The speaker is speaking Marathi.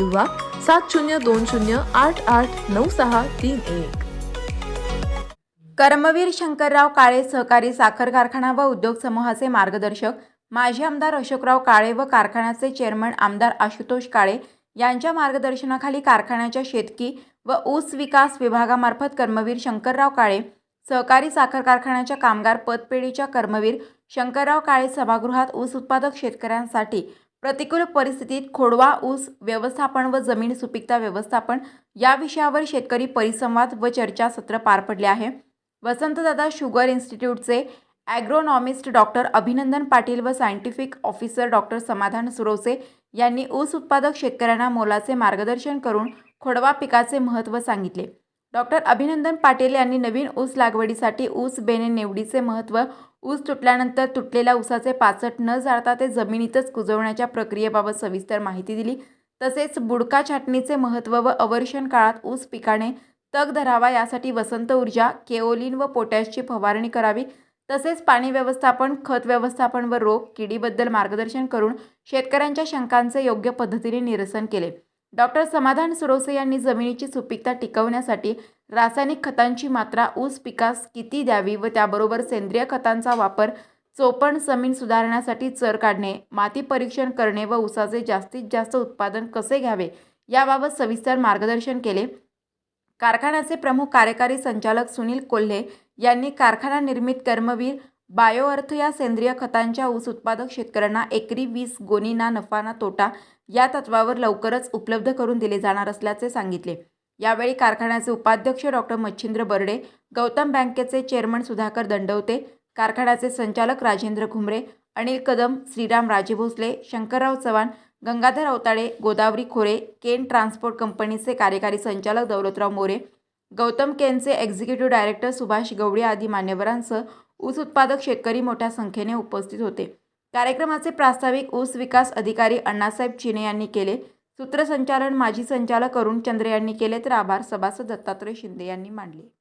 किंवा सात शून्य दोन शून्य आठ आठ नऊ सहा तीन एक. कर्मवीर शंकरराव काळे सहकारी साखर कारखाना व उद्योग समूहाचे मार्गदर्शक माजी आमदार अशोकराव काळे व कारखान्याचे चेअरमन आमदार आशुतोष काळे यांच्या मार्गदर्शनाखाली कारखान्याच्या शेतकी व ऊस विकास विभागामार्फत कर्मवीर शंकरराव काळे सहकारी साखर कारखान्याच्या कामगार पतपेढीच्या कर्मवीर शंकरराव काळे सभागृहात ऊस उत्पादक शेतकऱ्यांसाठी प्रतिकूल परिस्थितीत खोडवा ऊस व्यवस्थापन व जमीन सुपीकता व्यवस्थापन या विषयावर शेतकरी परिसंवाद व चर्चासत्र पार पडले आहे. वसंतदादा शुगर इन्स्टिट्यूटचे ॲग्रोनॉमिस्ट डॉक्टर अभिनंदन पाटील व सायंटिफिक ऑफिसर डॉक्टर समाधान सुरोसे यांनी ऊस उत्पादक शेतकऱ्यांना मोलाचे मार्गदर्शन करून खोडवा पिकाचे महत्त्व सांगितले. डॉक्टर अभिनंदन पाटील यांनी नवीन ऊस लागवडीसाठी ऊस बेने निवडीचे महत्त्व ऊस तुटल्यानंतर तुटलेल्या ऊसाचे पाचट न जाळता ते जमिनीतच कुजवण्याच्या प्रक्रियेबाबत सविस्तर माहिती दिली. तसेच बुडका छाटणीचे महत्त्व व अवर्षण काळात ऊस पिकाने तग धरावा यासाठी वसंत ऊर्जा केओलिन व पोटॅशची फवारणी करावी. तसेच पाणी व्यवस्थापन खत व्यवस्थापन व रोग किडीबद्दल मार्गदर्शन करून शेतकऱ्यांच्या शंकांचे योग्य पद्धतीने निरसन केले. डॉक्टर समाधान सुरोसे यांनी जमिनीची सुपीकता टिकवण्यासाठी रासायनिक खतांची मात्रा ऊस पिकास किती द्यावी व त्याबरोबर सेंद्रिय खतांचा वापर चोपण जमीन सुधारण्यासाठी चर काढणे माती परीक्षण करणे व ऊसाचे जास्तीत जास्त उत्पादन कसे घ्यावे याबाबत सविस्तर मार्गदर्शन केले. कारखान्याचे प्रमुख कार्यकारी संचालक सुनील कोल्हे यांनी कारखाना निर्मित कर्मवीर बायोअर्थ या सेंद्रिय खतांच्या ऊस उत्पादक शेतकऱ्यांना एकरी वीस गोणी ना नफा ना तोटा या तत्वावर लवकरच उपलब्ध करून दिले जाणार असल्याचे सांगितले. यावेळी कारखान्याचे उपाध्यक्ष डॉक्टर मच्छिंद्र बर्डे गौतम बँकेचे चेअरमन सुधाकर दंडवते कारखान्याचे संचालक राजेंद्र घुमरे अनिल कदम श्रीराम राजे भोसले शंकरराव चव्हाण गंगाधर अवताडे गोदावरी खोरे केन ट्रान्सपोर्ट कंपनीचे कार्यकारी संचालक दौलतराव मोरे गौतम केनचे एक्झिक्युटिव्ह डायरेक्टर सुभाष गवडे आदी मान्यवरांसह ऊस उत्पादक शेतकरी मोठ्या संख्येने उपस्थित होते. कार्यक्रमाचे प्रास्ताविक ऊस विकास अधिकारी अण्णासाहेब चिने यांनी केले. सूत्रसंचालन माजी संचालक अरुण चंद्र यांनी केले तर आभार सभासद दत्तात्रय शिंदे यांनी मांडले.